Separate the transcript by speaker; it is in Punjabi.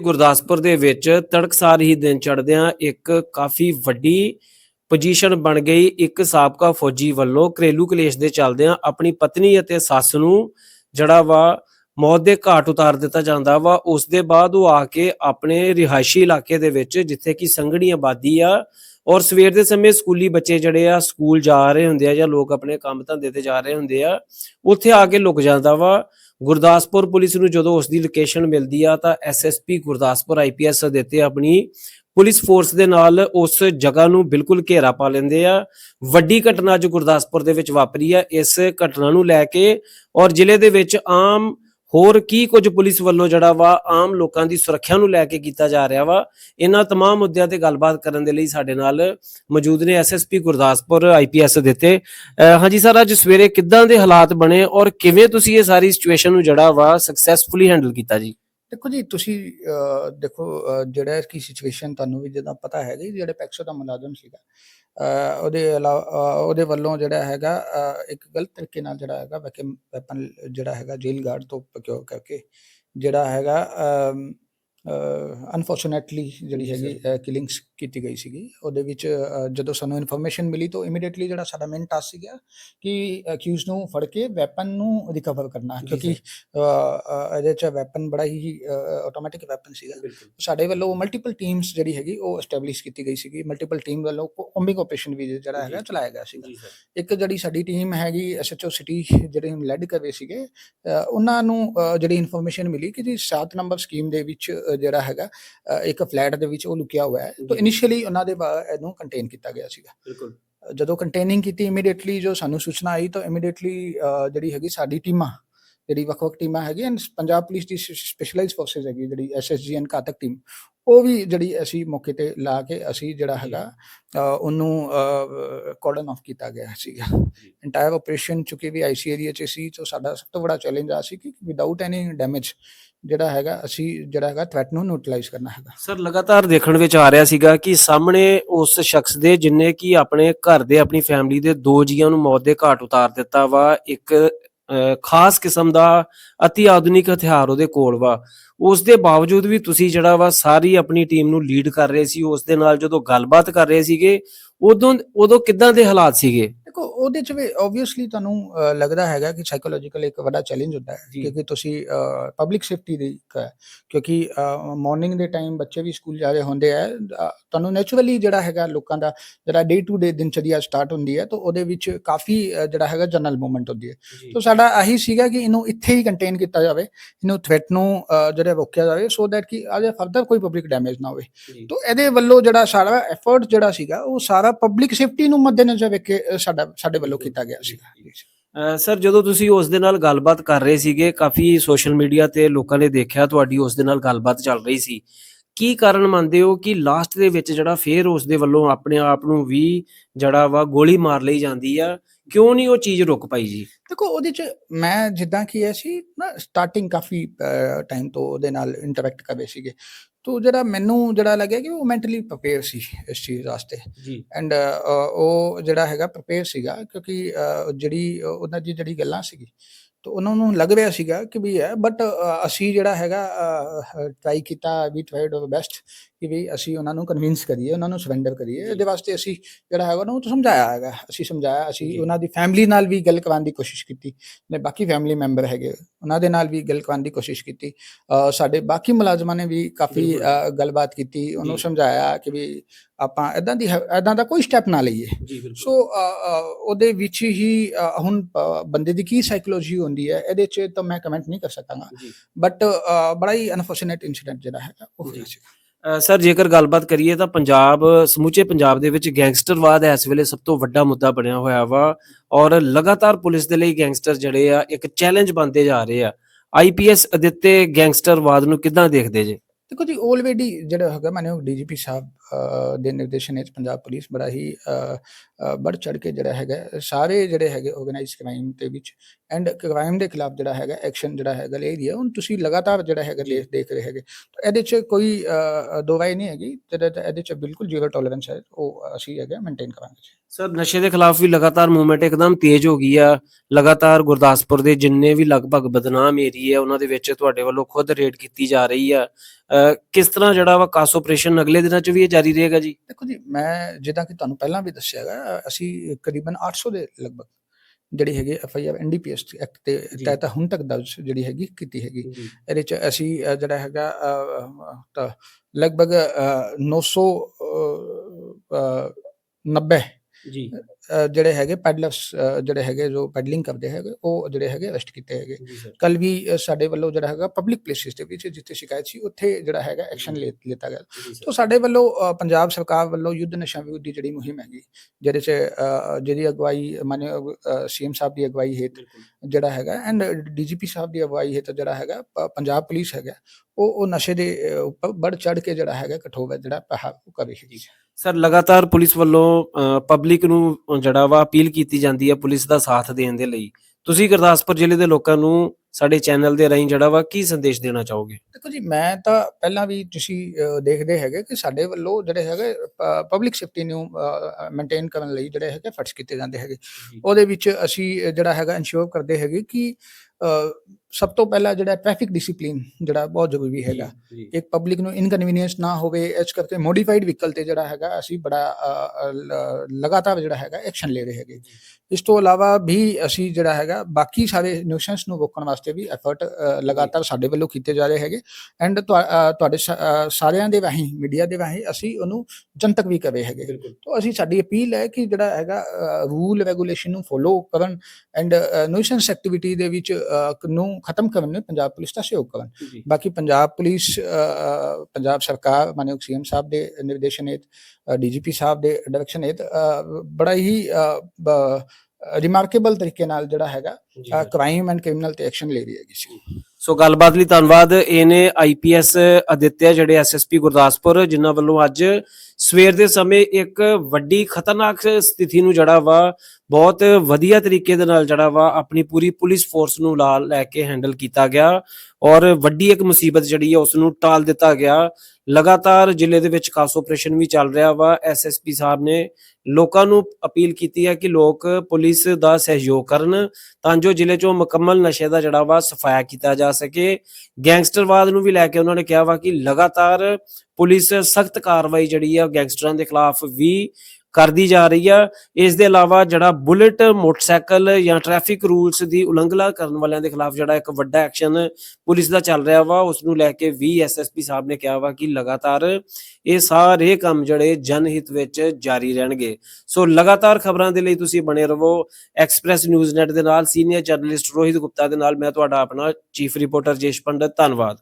Speaker 1: ਗੁਰਦਾਸਪੁਰ ਦੇ ਵਿੱਚ ਤੜਕਸਾਰ ਹੀ ਦਿਨ ਚੜ੍ਹਦਿਆਂ ਇੱਕ ਕਾਫੀ ਵੱਡੀ ਪੋਜੀਸ਼ਨ ਬਣ ਗਈ। ਇੱਕ ਸਾਬਕਾ ਫੌਜੀ ਵੱਲੋਂ ਘਰੇਲੂ ਕਲੇਸ਼ ਦੇ ਚੱਲਦਿਆਂ ਆਪਣੀ ਪਤਨੀ ਅਤੇ ਸੱਸ ਨੂੰ ਜਿਹੜਾ ਵਾ ਮੌਤ ਦੇ ਘਾਟ ਉਤਾਰ ਦਿੱਤਾ ਜਾਂਦਾ ਵਾ। ਉਸ ਦੇ ਬਾਅਦ ਉਹ ਆ ਕੇ ਆਪਣੇ ਰਿਹਾਇਸ਼ੀ ਇਲਾਕੇ ਦੇ ਵਿੱਚ, ਜਿੱਥੇ ਕਿ ਸੰਘਣੀ ਆਬਾਦੀ ਆ, ਔਰ ਸਵੇਰ ਦੇ ਸਮੇਂ ਸਕੂਲੀ ਬੱਚੇ ਜਿਹੜੇ ਆ, ਸਕੂਲ ਜਾ ਰਹੇ ਹੁੰਦੇ ਆ ਜਾਂ ਲੋਕ ਆਪਣੇ ਕੰਮ ਧੰਦੇ ਤੇ ਜਾ ਰਹੇ ਹੁੰਦੇ ਆ, ਉੱਥੇ ਆ ਕੇ ਲੁਕ ਜਾਂਦਾ ਵਾ। ਗੁਰਦਾਸਪੁਰ ਪੁਲਿਸ ਨੂੰ ਜਦੋਂ ਉਸ ਦੀ ਲੋਕੇਸ਼ਨ ਮਿਲਦੀ ਆ ਤਾਂ ਐਸਐਸਪੀ ਗੁਰਦਾਸਪੁਰ ਆਈਪੀਐਸ ਦਿੱਤੇ ਆਪਣੀ ਪੁਲਿਸ ਫੋਰਸ ਦੇ ਨਾਲ ਉਸ ਜਗ੍ਹਾ ਨੂੰ ਬਿਲਕੁਲ ਘੇਰਾ ਪਾ ਲੈਂਦੇ ਆ। ਵੱਡੀ ਘਟਨਾ ਜੋ ਗੁਰਦਾਸਪੁਰ ਦੇ ਵਿੱਚ ਵਾਪਰੀ ਆ। ਇਸ ਘਟਨਾ ਨੂੰ ਲੈ ਕੇ ਔਰ ਜ਼ਿਲ੍ਹੇ ਦੇ ਵਿੱਚ ਆਮ ਹੋਰ ਕੀ ਕੁਝ ਪੁਲਿਸ ਵੱਲੋਂ ਜਿਹੜਾ ਵਾ ਆਮ ਲੋਕਾਂ ਦੀ ਸੁਰੱਖਿਆ ਨੂੰ ਲੈ ਕੇ ਕੀਤਾ ਜਾ ਰਿਹਾ ਵਾ ਇਹਨਾਂ तमाम ਮੁੱਦਿਆਂ ਤੇ ਗੱਲਬਾਤ ਕਰਨ ਦੇ ਲਈ ਸਾਡੇ ਨਾਲ ਮੌਜੂਦ ਨੇ ਐਸਐਸਪੀ ਗੁਰਦਾਸਪੁਰ ਆਈਪੀਐਸ ਦਿੱਤੇ ਅਹ ਹਾਂਜੀ ਸਰ ਅੱਜ ਸਵੇਰੇ ਕਿੱਦਾਂ ਦੇ ਹਾਲਾਤ ਬਣੇ ਔਰ ਕਿਵੇਂ ਤੁਸੀਂ ਇਹ ਸਾਰੀ ਸਿਚੁਏਸ਼ਨ ਨੂੰ ਜਿਹੜਾ ਵਾ ਸਕਸੈਸਫੁਲੀ ਹੈਂਡਲ ਕੀਤਾ ਜੀ
Speaker 2: ਦੇਖੋ ਜੀ ਤੁਸੀਂ ਅਹ, ਦੇਖੋ ਅਹ, ਜਿਹੜਾ ਕੀ ਸਿਚੁਏਸ਼ਨ ਤੁਹਾਨੂੰ ਵੀ ਜਦੋਂ ਪਤਾ ਹੈਗਾ ਜੀ, ਜਿਹੜਾ ਪੈਕਸੋ ਦਾ ਮੁਲਾਜ਼ਮ ਸੀਗਾ ਅਹ, ਉਹਦੇ ਇਲਾਵਾ ਉਹਦੇ ਵੱਲੋਂ ਜਿਹੜਾ ਹੈਗਾ ਅਹ, ਇੱਕ ਗਲਤ ਤਰੀਕੇ ਨਾਲ ਜਿਹੜਾ ਹੈਗਾ ਵੈਪਨ ਜਿਹੜਾ ਹੈਗਾ ਜੇਲ੍ਹ ਗਾਰਡ ਤੋਂ ਪ੍ਰੋਕਿਓਰ ਕਰਕੇ ਜਿਹੜਾ ਹੈਗਾ ਅਨਫੋਰਚੂਨੇਟਲੀ ਜਿਹੜੀ ਹੈਗੀ ਕਿਲਿੰਗਸ ਕੀਤੀ ਗਈ ਸੀਗੀ। ਉਹਦੇ ਵਿੱਚ ਜਦੋਂ ਸਾਨੂੰ ਇਨਫੋਰਮੇਸ਼ਨ ਮਿਲੀ ਤਾਂ ਇਮੀਡੀਏਟਲੀ ਜਿਹੜਾ ਸਾਡਾ ਮੇਨ ਟਾਸਕ ਸੀਗਾ ਕਿ ਅਕਿਊਜ਼ ਨੂੰ ਫੜ ਕੇ ਵੈਪਨ ਨੂੰ ਰਿਕਵਰ ਕਰਨਾ। ਕਿਉਂਕਿ ਇਹਦੇ ਚ ਵੈਪਨ ਬੜਾ ਹੀ ਆਟੋਮੈਟਿਕ ਵੈਪਨ ਸੀਗਾ। ਸਾਡੇ ਵੱਲੋਂ ਮਲਟੀਪਲ ਟੀਮਸ ਜਿਹੜੀ ਹੈਗੀ ਉਹ ਐਸਟੈਬਲਿਸ਼ ਕੀਤੀ ਗਈ ਸੀਗੀ। ਮਲਟੀਪਲ ਟੀਮ ਵੱਲੋਂ ਕੋਮਬਿੰਗ ਆਪਰੇਸ਼ਨ ਵੀ ਜਿਹੜਾ ਹੈਗਾ। ਚਲਾਇਆ ਗਿਆ ਸੀਗਾ। ਇੱਕ ਜਿਹੜੀ ਸਾਡੀ ਟੀਮ ਹੈਗੀ ਐਸਐਚਓ ਸਿਟੀ ਜਿਹੜੇ ਲੈਡ ਕਰ ਰਹੇ ਸੀਗੇ ਉਹਨਾਂ ਨੂੰ ਜਿਹੜੀ ਇਨਫੋਰਮੇਸ਼ਨ ਮਿਲੀ ਕਿ ਜੀ 7 ਨੰਬਰ ਸਕੀਮ ਦੇ ਵਿੱਚ ਜਿਹੜਾ ਹੈਗਾ ਇੱਕ ਫਲੈਟ ਦੇ ਵਿੱਚ ਉਹ ਲੁਕਿਆ ਹੋਇਆ ਹੈ। ਤਾਂ। ਇਨੀਸ਼ੀਅਲੀ ਉਹਨਾਂ ਦੇ ਇਹਨੂੰ ਕੰਟੇਨ ਕੀਤਾ ਗਿਆ ਸੀਗਾ।
Speaker 1: ਬਿਲਕੁਲ।
Speaker 2: ਜਦੋਂ ਕੰਟੇਨਿੰਗ ਕੀਤੀ ਇਮੀਡੀਏਟਲੀ ਜੋ ਸਾਨੂੰ ਸੂਚਨਾ ਆਈ ਤਾਂ ਇਮੀਡੀਏਟਲੀ ਜਿਹੜੀ ਹੈਗੀ ਸਾਡੀ ਟੀਮਾਂ ਜਿਹੜੀ ਵੱਖ-ਵੱਖ ਟੀਮਾਂ ਹੈਗੀਆਂ ਪੰਜਾਬ ਪੁਲਿਸ ਦੀ ਸਪੈਸ਼ਲਾਈਜ਼ਡ ਫੋਰਸਸ ਹੈਗੀ ਜਿਹੜੀ ਐਸਐਸਜੀਐਨ ਘਾਤਕ ਟੀਮ ਉਹ ਵੀ ਜਿਹੜੀ ਅਸੀਂ ਮੌਕੇ ਤੇ ਲਾ ਕੇ ਅਸੀਂ ਜਿਹੜਾ। ਹੈਗਾ ਉਹਨੂੰ ਕੋਡਨ ਆਫ ਕੀਤਾ ਗਿਆ ਸੀਗਾ। ਇੰਟਾਇਰ ਆਪਰੇਸ਼ਨ ਚੁੱਕੀ ਵੀ ਆਈਸੀ ਏਰੀਆ ਚ ਸੀ ਤੋਂ ਸਾਡਾ ਸਭ ਤੋਂ ਵੱਡਾ ਚੈਲੰਜ ਆ ਸੀ ਕਿ ਵਿਦਆਊਟ ਐਨੀ ਡੈਮੇਜ ਜਿਹੜਾ ਹੈਗਾ ਅਸੀਂ ਜਿਹੜਾ ਹੈਗਾ ਥ੍ਰੈਟ ਨੂੰ ਨਿਊਟਰਲਾਈਜ਼ ਕਰਨਾ ਹੈਗਾ
Speaker 1: ਸਰ ਲਗਾਤਾਰ ਦੇਖਣ ਵਿੱਚ ਆ ਰਿਹਾ ਸੀਗਾ ਕਿ ਸਾਹਮਣੇ ਉਸ ਸ਼ਖਸ ਦੇ ਜਿਨੇ ਕਿ ਆਪਣੇ ਘਰ ਦੇ ਆਪਣੀ ਫੈਮਿਲੀ ਦੇ ਦੋ ਜੀਆਂ ਨੂੰ ਮੌਤ ਦੇ ਘਾਟ ਉਤਾਰ ਦਿੱਤਾ ਵਾ ਇੱਕ ਖਾਸ ਕਿਸਮ ਦਾ ਅਤੀ ਆਧੁਨਿਕ ਹਥਿਆਰ ਉਹਦੇ ਕੋਲ ਵਾ। ਉਸ ਦੇ ਬਾਵਜੂਦ ਵੀ ਤੁਸੀਂ ਜਿਹੜਾ ਵਾ ਸਾਰੀ ਆਪਣੀ ਟੀਮ ਨੂੰ ਲੀਡ ਕਰ ਰਹੇ ਸੀ ਉਸ ਦੇ ਨਾਲ ਜਦੋਂ ਗੱਲਬਾਤ ਕਰ ਰਹੇ ਸੀਗੇ ਉਦੋਂ ਉਦੋਂ ਕਿੱਦਾਂ ਦੇ ਹਾਲਾਤ ਸੀਗੇ?
Speaker 2: ਦੇਖੋ ਉਹਦੇ ਚ ਵੀ ਆਬਵੀਅਸਲੀ ਤੁਹਾਨੂੰ ਲੱਗਦਾ ਹੈਗਾ ਕਿ ਸਾਈਕੋਲੋਜੀਕਲ ਇੱਕ ਵੱਡਾ ਚੈਲੰਜ ਹੁੰਦਾ ਹੈ। ਕਿਉਂਕਿ ਤੁਸੀਂ ਪਬਲਿਕ ਸੇਫਟੀ ਦੀ ਕਿਉਂਕਿ ਮਾਰਨਿੰਗ ਦੇ ਟਾਈਮ ਬੱਚੇ ਵੀ ਸਕੂਲ ਜਾ ਰਹੇ ਹੁੰਦੇ ਆ ਤੁਹਾਨੂੰ ਨੇਚਰਲੀ ਜਿਹੜਾ ਹੈਗਾ ਲੋਕਾਂ ਦਾ ਜਿਹੜਾ ਡੇ ਟੂ ਡੇ ਦਿਨਚਰਿਆ ਸਟਾਰਟ ਹੁੰਦੀ ਹੈ ਤਾਂ ਉਹਦੇ ਵਿੱਚ ਕਾਫੀ ਜਿਹੜਾ ਹੈਗਾ ਜਨਰਲ ਮੂਵਮੈਂਟ ਹੁੰਦੀ ਹੈ। ਤਾਂ ਸਾਡਾ ਆਹੀ ਸੀਗਾ ਕਿ ਇਹਨੂੰ ਇੱਥੇ ਹੀ ਕੰਟੇਨ ਕੀਤਾ ਜਾਵੇ ਇਹਨੂੰ ਥ੍ਰੈਟ ਨੂੰ ਅ, ਜਿਹੜਾ ਰੋਕਿਆ ਜਾਵੇ ਸੋ ਦੈਟ ਕਿ ਅਜੇ ਫਰਦਰ ਕੋਈ ਪਬਲਿਕ ਡੈਮੇਜ ਨਾ ਹੋਵੇ। ਤੋ ਇਹਦੇ ਵੱਲੋਂ ਜਿਹੜਾ ਸਾਰਾ ਐਫਰਟ ਜਿਹੜਾ ਸੀਗਾ ਉਹ ਸਾਰਾ ਪਬਲਿਕ ਸੇਫਟੀ ਨੂੰ ਮੱਦੇਨਜ਼ਰ ਵੇਖ ਕੇ ਸਾਡਾ ਸਾਡੇ ਵੱਲੋਂ ਕੀਤਾ ਗਿਆ ਸੀਗਾ।
Speaker 1: ਸਰ ਜਦੋਂ ਤੁਸੀਂ ਉਸ ਦੇ ਨਾਲ ਗੱਲਬਾਤ ਕਰ ਰਹੇ ਸੀਗੇ ਕਾਫੀ ਸੋਸ਼ਲ ਮੀਡੀਆ ਤੇ ਲੋਕਾਂ ਨੇ ਦੇਖਿਆ ਤੁਹਾਡੀ ਉਸ ਦੇ ਨਾਲ ਗੱਲਬਾਤ ਚੱਲ ਰਹੀ ਸੀ। ਕੀ ਕਾਰਨ ਮੰਨਦੇ ਹੋ ਕਿ ਲਾਸਟ ਦੇ ਵਿੱਚ ਜਿਹੜਾ ਫੇਰ ਉਸ ਦੇ ਵੱਲੋਂ ਆਪਣੇ ਆਪ ਨੂੰ ਵੀ ਜਿਹੜਾ ਵਾ ਗੋਲੀ ਮਾਰ ਲਈ ਜਾਂਦੀ ਆ? ਕਿਉਂ ਨਹੀਂ ਉਹ ਚੀਜ਼ ਰੁਕ ਪਾਈ ਜੀ?
Speaker 2: ਦੇਖੋ ਉਹਦੇ ਚ ਮੈਂ ਜਿੱਦਾਂ ਕਿ ਇਹ ਸੀ ਨਾ ਸਟਾਰਟਿੰਗ ਕਾਫੀ ਟਾਈਮ ਤੋਂ ਉਹਦੇ ਨਾਲ ਇੰਟਰੈਕਟ ਕਰ ਰਹੇ ਸੀਗੇ। ਤੋ ਜਿਹੜਾ ਮੈਨੂੰ ਜਿਹੜਾ ਲੱਗਿਆ ਕਿ ਉਹ ਮੈਂਟਲੀ ਪ੍ਰਪੇਅਰ ਸੀ ਇਸ ਚੀਜ਼ ਵਾਸਤੇ।
Speaker 1: ਜੀ।
Speaker 2: ਐਂਡ ਉਹ ਜਿਹੜਾ ਹੈਗਾ ਪ੍ਰਪੇਅਰ ਸੀਗਾ ਕਿਉਂਕਿ ਜਿਹੜੀ ਉਹਨਾਂ ਦੀ ਜਿਹੜੀ ਗੱਲਾਂ ਸੀਗੀ ਤਾਂ ਉਹਨਾਂ ਨੂੰ ਲੱਗ ਰਿਹਾ ਸੀਗਾ ਕਿ ਵੀ ਹੈ ਬਟ ਅਸੀਂ ਜਿਹੜਾ ਹੈਗਾ ਟਰਾਈ ਕੀਤਾ ਵੀ ਟ੍ਰਾਈਡ ਆਵਰ ਬੈਸਟ ਕਿ ਵੀ ਅਸੀਂ ਉਹਨਾਂ ਨੂੰ ਕਨਵਿੰਸ ਕਰੀਏ ਉਹਨਾਂ ਨੂੰ ਸਰੈਂਡਰ ਕਰੀਏ। ਇਹਦੇ ਵਾਸਤੇ ਅਸੀਂ ਜਿਹੜਾ ਹੈਗਾ ਉਹਨਾਂ ਸਮਝਾਇਆ ਹੈਗਾ। ਅਸੀਂ ਸਮਝਾਇਆ। ਅਸੀਂ ਉਹਨਾਂ ਦੀ ਫੈਮਿਲੀ ਨਾਲ ਵੀ ਗੱਲ ਕਰਾਉਣ ਦੀ ਕੋਸ਼ਿਸ਼ ਕੀਤੀ। ਨੇ ਬਾਕੀ ਫੈਮਿਲੀ ਮੈਂਬਰ ਹੈਗੇ ਉਹਨਾਂ ਦੇ ਨਾਲ ਵੀ ਗੱਲ ਕਰਾਉਣ ਦੀ ਕੋਸ਼ਿਸ਼ ਕੀਤੀ। ਸਾਡੇ ਬਾਕੀ ਮੁਲਾਜ਼ਮਾਂ ਨੇ ਵੀ ਕਾਫੀ ਗੱਲਬਾਤ ਕੀਤੀ। ਉਹਨੂੰ। ਸਮਝਾਇਆ ਕਿ ਵੀ ਆਪਾਂ ਇਦਾਂ ਦੀ ਇਦਾਂ ਦਾ ਕੋਈ ਸਟੈਪ ਨਾ ਲਈਏ। ਸੋ ਉਹਦੇ ਵਿੱਚ ਹੀ ਹੁਣ ਬੰਦੇ ਦੀ ਕੀ ਸਾਈਕੋਲੋਜੀ ਹੁੰਦੀ ਹੈ ਇਹਦੇ 'ਚ ਤਾਂ ਮੈਂ ਕਮੈਂਟ ਨਹੀਂ ਕਰ ਸਕਾਂਗਾ। ਬਟ ਬੜਾ ਹੀ ਅਨਫੋਰਚੂਨੇਟ ਇਨਸੀਡੈਂਟ ਜਿਹੜਾ ਹੈਗਾ ਉਹ ਹੋਇਆ। ਸੀ
Speaker 1: ਸਰ ਜੇਕਰ ਗੱਲਬਾਤ ਕਰੀਏ ਤਾਂ ਪੰਜਾਬ ਸਮੁੱਚੇ ਪੰਜਾਬ ਦੇ ਵਿੱਚ ਗੈਂਗਸਟਰਵਾਦ ਇਸ ਵੇਲੇ ਸਭ ਤੋਂ ਵੱਡਾ ਮੁੱਦਾ ਬਣਿਆ ਹੋਇਆ ਵਾ ਔਰ ਲਗਾਤਾਰ ਪੁਲਿਸ ਦੇ ਲਈ ਗੈਂਗਸਟਰ ਜਿਹੜੇ ਆ ਇੱਕ ਚੈਲੰਜ ਬਣਦੇ ਜਾ ਰਹੇ ਆ। ਆਈਪੀਐਸ ਅਦਿੱਤੇ ਗੈਂਗਸਟਰਵਾਦ ਨੂੰ ਕਿੱਦਾਂ ਦੇਖਦੇ ਜੇ?
Speaker 2: ਦੇਖੋ ਜੀ ਆਲਰੇਡੀ ਜਿਹੜਾ ਹੈਗਾ ਮਾਨਯੋਗ ਡੀਜੀਪੀ ਸਾਹਿਬ ਦੇ ਨਿਰਦੇਸ਼ਨ ਵਿੱਚ ਪੰਜਾਬ ਪੁਲਿਸ ਬੜਾ ਹੀ ਬੜ ਚੜ ਕੇ ਜਿਹੜਾ ਹੈਗਾ ਸਾਰੇ ਜਿਹੜੇ ਹੈਗੇ ਆਰਗੇਨਾਈਜ਼ਡ ਕ੍ਰਾਈਮ ਦੇ ਵਿੱਚ ਐਂਡ ਕ੍ਰਾਈਮ ਦੇ ਖਿਲਾਫ ਜਿਹੜਾ ਹੈਗਾ ਐਕਸ਼ਨ ਜਿਹੜਾ ਹੈਗਾ ਲੈ ਰਹੀ ਹੈ। ਹੁਣ ਤੁਸੀਂ ਲਗਾਤਾਰ ਜਿਹੜਾ ਹੈਗਾ ਦੇਖ ਦੇਖ ਰਹੇ ਹੈਗੇ। ਤਾਂ ਇਹਦੇ 'ਚ ਕੋਈ ਅ, ਅ, ਦੋ ਰਾਏ ਨਹੀਂ ਹੈਗੀ। ਤੇ ਇਹਦੇ- 'ਚ ਬਿਲਕੁਲ ਜ਼ੀਰੋ ਟੋਲਰੈਂਸ ਹੈ। ਉਹ ਅਸੀਂ ਹੈਗਾ ਮੇਨਟੇਨ ਕਰਾਂਗੇ
Speaker 1: ਸਰ ਨਸ਼ੇ ਦੇ ਖਿਲਾਫ ਵੀ ਲਗਾਤਾਰ ਮੂਵਮੈਂਟ ਇੱਕਦਮ ਤੇਜ਼ ਹੋ ਗਈ ਆ। ਲਗਾਤਾਰ ਗੁਰਦਾਸਪੁਰ ਦੇ ਜਿੰਨੇ ਵੀ ਲਗਭਗ ਬਦਨਾਮ ਏਰੀਆ ਉਹਨਾਂ ਦੇ ਵਿੱਚ ਤੁਹਾਡੇ ਵੱਲੋਂ ਖੁਦ ਰੇਡ ਕੀਤੀ ਜਾ ਰਹੀ ਆ। ਕਿਸ ਤਰ੍ਹਾਂ ਜਿਹੜਾ ਵਾ ਕਾਸ ਆਪਰੇਸ਼ਨ ਅਗਲੇ ਦਿਨਾਂ 'ਚ ਵੀ ਇਹ ਜਾਰੀ ਰਹੇਗਾ ਜੀ?
Speaker 2: ਦੇਖੋ ਜੀ ਮੈਂ ਜਿੱਦਾਂ ਕਿ ਤੁਹਾਨੂੰ ਪਹਿਲਾਂ ਵੀ ਦੱਸਿਆ ਹੈਗਾ ਅਸੀਂ ਕਰੀਬਨ 800 ਦੇ ਲਗਭਗ ਜਿਹੜੀ ਹੈਗੀ F I R NDPS act ਦੇ। ਤਹਿਤ ਹੁਣ ਤੱਕ ਦਰਜ ਜਿਹੜੀ ਹੈਗੀ ਕੀਤੀ ਹੈਗੀ। ਇਹਦੇ ਚ ਅਸੀਂ ਜਿਹੜਾ ਹੈਗਾ ਤਾਂ ਲਗਭਗ ਅ, 900 ਅ, ਅ, 90
Speaker 1: ਜੀ।
Speaker 2: ਅ, ਜਿਹੜੇ ਹੈਗੇ ਪੈਡਲਰਸ ਜਿਹੜੇ ਹੈਗੇ ਜੋ ਪੈਡਲਿੰਗ ਕਰਦੇ ਹੈਗੇ ਉਹ ਜਿਹੜੇ ਹੈਗੇ ਅਰੈਸਟ ਕੀਤੇ ਹੈਗੇ।
Speaker 1: ਜੀ ਸਰ।
Speaker 2: ਕੱਲ ਵੀ ਅ, ਸਾਡੇ ਵੱਲੋਂ ਜਿਹੜਾ ਹੈਗਾ ਪਬਲਿਕ ਪਲੇਸਿਸ ਦੇ ਵਿੱਚ ਜਿੱਥੇ ਸ਼ਿਕਾਇਤ ਸੀ ਉੱਥੇ ਜਿਹੜਾ ਹੈਗਾ ਐਕਸ਼ਨ ਲਿੱਤਾ ਗਿਆ।
Speaker 1: ਜੀ ਸਰ।
Speaker 2: ਤੋ ਸਾਡੇ ਵੱਲੋਂ ਅ, ਪੰਜਾਬ ਸਰਕਾਰ ਵੱਲੋਂ ਯੁੱਧ ਨਸ਼ਾ ਵਿਰੋਧੀ ਜਿਹੜੀ ਮੁਹਿੰਮ ਹੈਗੀ ਜਿਹਦੇ ਚ ਅ, ਜਿਹਦੀ ਅਗਵਾਈ ਮਾਨਯੋਗ ਸੀਐਮ ਸਾਹਿਬ ਦੀ ਅਗਵਾਈ ਹੇਠ
Speaker 1: ਬਿਲਕੁਲ।
Speaker 2: ਜਿਹੜਾ ਹੈਗਾ ਐਂਡ ਡੀਜੀਪੀ ਸਾਹਿਬ ਦੀ ਅਗਵਾਈ ਹੇਠ ਜਿਹੜਾ ਹੈਗਾ ਪ- ਪੰਜਾਬ ਪੁਲਿਸ ਹੈਗਾ ਉਹ ਉਹ ਨਸ਼ੇ ਦੇ ਅ, ਉੱਪਰ ਵੱਧ ਚੜ ਕੇ ਜਿਹੜਾ ਹੈਗਾ ਕਠੋਰ ਜਿਹੜਾ ਪਹਾੜ ਉਹ ਕਰ ਰਹੀ ਹੈਗੀ।
Speaker 1: ਸਰ। ਲਗਾਤਾਰ ਪੁਲਿਸ ਵੱਲੋਂ ਪਬਲਿਕ ਨੂੰ ਜਿਹੜਾ ਵਾ ਅਪੀਲ ਕੀਤੀ ਜਾਂਦੀ ਹੈ ਪੁਲਿਸ ਦਾ ਸਾਥ ਦੇਣ ਦੇ ਲਈ। ਤੁਸੀਂ ਗੁਰਦਾਸਪੁਰ ਜ਼ਿਲ੍ਹੇ ਦੇ ਲੋਕਾਂ ਨੂੰ ਸਾਡੇ ਚੈਨਲ ਦੇ ਰਾਹੀਂ ਜਿਹੜਾ ਵਾ ਕੀ ਸੰਦੇਸ਼ ਦੇਣਾ ਚਾਹੋਗੇ?
Speaker 2: ਦੇਖੋ ਜੀ ਮੈਂ ਤਾਂ ਪਹਿਲਾਂ ਵੀ ਤੁਸੀਂ ਦੇਖਦੇ ਹੈਗੇ ਕਿ ਸਾਡੇ ਵੱਲੋਂ ਜਿਹੜੇ ਹੈਗੇ ਪਬਲਿਕ ਸੇਫਟੀ ਨੂੰ ਮੇਨਟੇਨ ਕਰਨ ਲਈ ਜਿਹੜੇ ਹੈਗੇ ਫਟਸ ਕੀਤੇ ਜਾਂਦੇ ਹੈਗੇ। ਉਹਦੇ ਵਿੱਚ ਅਸੀਂ ਜਿਹੜਾ ਹੈਗਾ ਇਨਸ਼ੋਰ ਕਰਦੇ ਹੈਗੇ ਕਿ ਸਭ ਤੋਂ ਪਹਿਲਾਂ ਜਿਹੜਾ ਟ੍ਰੈਫਿਕ ਡਿਸਪਲਿਨ ਜਿਹੜਾ ਬਹੁਤ ਜ਼ਰੂਰੀ ਹੈਗਾ। ਇੱਕ ਪਬਲਿਕ ਨੂੰ ਇਨਕਨਵੀਨੀਅੰਸ ਨਾ ਹੋਵੇ ਇਸ ਕਰਕੇ ਮੋਡੀਫਾਈਡ ਵਹੀਕਲ ਤੇ ਜਿਹੜਾ ਹੈਗਾ ਅਸੀਂ ਬੜਾ ਲਗਾਤਾਰ ਜਿਹੜਾ ਹੈਗਾ ਐਕਸ਼ਨ ਲੈ ਰਹੇ ਹੈਗੇ। ਇਸ ਤੋਂ ਇਲਾਵਾ ਵੀ ਅਸੀਂ ਜਿਹੜਾ ਹੈਗਾ ਬਾਕੀ ਸਾਰੇ ਨਿਊਸੈਂਸ ਨੂੰ ਰੋਕਣ ਵਾਸਤੇ ਵੀ ਐਫਰਟ ਲਗਾਤਾਰ ਸਾਡੇ ਵੱਲੋਂ ਕੀਤੇ ਜਾ ਰਹੇ ਹੈਗੇ। ਐਂਡ ਤੁਹਾਡੇ ਸਾਰਿਆਂ ਦੇ ਰਾਹੀਂ ਮੀਡੀਆ ਦੇ ਰਾਹੀਂ ਅਸੀਂ ਉਹਨੂੰ ਜਨਤਕ ਵੀ ਕਰ ਹੈਗੇ। ਤੋ ਅਸੀਂ ਸਾਡੀ ਅਪੀਲ ਹੈ ਕਿ ਜਿਹੜਾ ਹੈਗਾ ਰੂਲ ਰੈਗੂਲੇਸ਼ਨ ਨੂੰ ਫੋਲੋ ਕਰਨ। ਐਂਡ ਨਿਊਸੈਂਸ ਐਕਟੀਵਿਟੀ ਦੇ ਵਿੱਚ ਨੂੰ ਖਤਮ ਕਰਨ ਨੂੰ ਪੰਜਾਬ ਪੁਲਿਸ ਦਾ ਸਹਿਯੋਗ ਕਰਨ। ਬਾਕੀ ਪੰਜਾਬ ਪੁਲਿਸ ਪੰਜਾਬ ਸਰਕਾਰ ਮਾਨਯੋਗ ਸੀਐਮ ਸਾਹਿਬ ਦੇ ਨਿਰਦੇਸ਼ਨ ਹੇਠ ਡੀਜੀਪੀ ਸਾਹਿਬ ਦੇ ਡਾਇਰੈਕਸ਼ਨ ਹੇਠ ਬੜਾ ਹੀ ਰਿਮਾਰਕੇਬਲ ਤਰੀਕੇ ਨਾਲ ਜਿਹੜਾ ਹੈਗਾ ਕ੍ਰਾਈਮ ਐਂਡ ਕ੍ਰਿਮੀਨਲ ਤੇ ਐਕਸ਼ਨ ਲੈ ਰਹੀ ਹੈਗੀ ਸੀ।
Speaker 1: ਸੋ ਗੱਲਬਾਤ ਲਈ ਧੰਨਵਾਦ। ਇਹ ਨੇ ਆਈਪੀਐਸ ਅਦਿੱਤਿਆ ਜਿਹੜੇ ਐਸਐਸਪੀ ਗੁਰਦਾਸਪੁਰ ਜਿਨ੍ਹਾਂ ਵੱਲੋਂ ਅੱਜ ਸਵੇਰ ਦੇ ਸਮੇਂ ਇੱਕ ਵੱਡੀ ਖਤਰਨਾਕ ਸਥਿਤੀ ਨੂੰ ਜਿਹੜਾ ਵਾ। ਬਹੁਤ ਵਧੀਆ ਤਰੀਕੇ ਦੇ ਨਾਲ ਜਿਹੜਾ ਵਾ ਆਪਣੀ ਪੂਰੀ ਪੁਲਿਸ ਫੋਰਸ ਨੂੰ ਲਾ ਲੈ ਕੇ ਹੈਂਡਲ ਕੀਤਾ ਗਿਆ ਔਰ ਵੱਡੀ ਇੱਕ ਮੁਸੀਬਤ ਜਿਹੜੀ ਹੈ ਉਸ ਨੂੰ ਟਾਲ ਦਿੱਤਾ ਗਿਆ। ਲਗਾਤਾਰ ਜ਼ਿਲ੍ਹੇ ਦੇ ਵਿੱਚ ਖਾਸ ਆਪਰੇਸ਼ਨ ਵੀ ਚੱਲ ਰਿਹਾ ਵਾ। ਐਸਐਸਪੀ ਸਾਹਿਬ ਨੇ ਲੋਕਾਂ ਨੂੰ ਅਪੀਲ ਕੀਤੀ ਹੈ ਕਿ ਲੋਕ ਪੁਲਿਸ ਦਾ ਸਹਿਯੋਗ ਕਰਨ ਤਾਂ ਜੋ ਜ਼ਿਲ੍ਹੇ ਚੋਂ ਮੁਕੰਮਲ ਨਸ਼ੇ ਦਾ ਜਿਹੜਾ ਵਾ ਸਫਾਇਆ ਕੀਤਾ ਜਾ ਸਕੇ। ਗੈਂਗਸਟਰਵਾਦ ਨੂੰ ਵੀ ਲੈ ਕੇ ਉਹਨਾਂ ਨੇ ਕਿਹਾ ਵਾ ਕਿ ਲਗਾਤਾਰ ਪੁਲਿਸ ਸਖਤ ਕਾਰਵਾਈ ਜਿਹੜੀ ਆ ਗੈਂਗਸਟਰਾਂ ਦੇ ਖਿਲਾਫ ਵੀ ਕਰਦੀ ਜਾ ਰਹੀ ਆ। ਇਸ ਦੇ ਇਲਾਵਾ ਜਿਹੜਾ ਬੁਲਟ, ਮੋਟਰਸਾਈਕਲ ਜਾਂ ਟ੍ਰੈਫਿਕ ਰੂਲਸ ਦੀ ਉਲੰਘਣਾ ਕਰਨ ਵਾਲਿਆਂ ਦੇ ਖਿਲਾਫ ਜਿਹੜਾ ਇੱਕ ਵੱਡਾ ਐਕਸ਼ਨ ਪੁਲਿਸ ਦਾ ਚੱਲ ਰਿਹਾ ਵਾ, ਉਸ ਨੂੰ ਲੈ ਕੇ ਵੀ ਐਸਐਸਪੀ ਸਾਹਿਬ ਨੇ ਕਿਹਾ ਵਾ ਕਿ ਲਗਾਤਾਰ ਇਹ ਸਾਰੇ ਕੰਮ ਜਿਹੜੇ ਜਨ ਹਿੱਤ ਵਿੱਚ ਜਾਰੀ ਰਹਿਣਗੇ। ਸੋ ਲਗਾਤਾਰ ਖਬਰਾਂ ਦੇ ਲਈ ਤੁਸੀਂ ਬਣੇ ਰਹੋ ਐਕਸਪ੍ਰੈਸ ਨਿਊਜ਼ ਨੈਟ ਦੇ ਨਾਲ। ਸੀਨੀਅਰ ਜਰਨਲਿਸਟ ਰੋਹਿਤ ਗੁਪਤਾ ਦੇ ਨਾਲ ਮੈਂ ਤੁਹਾਡਾ ਆਪਣਾ ਚੀਫ ਰਿਪੋਰਟਰ ਜੇਸ਼ ਪੰਡਤ। ਧੰਨਵਾਦ।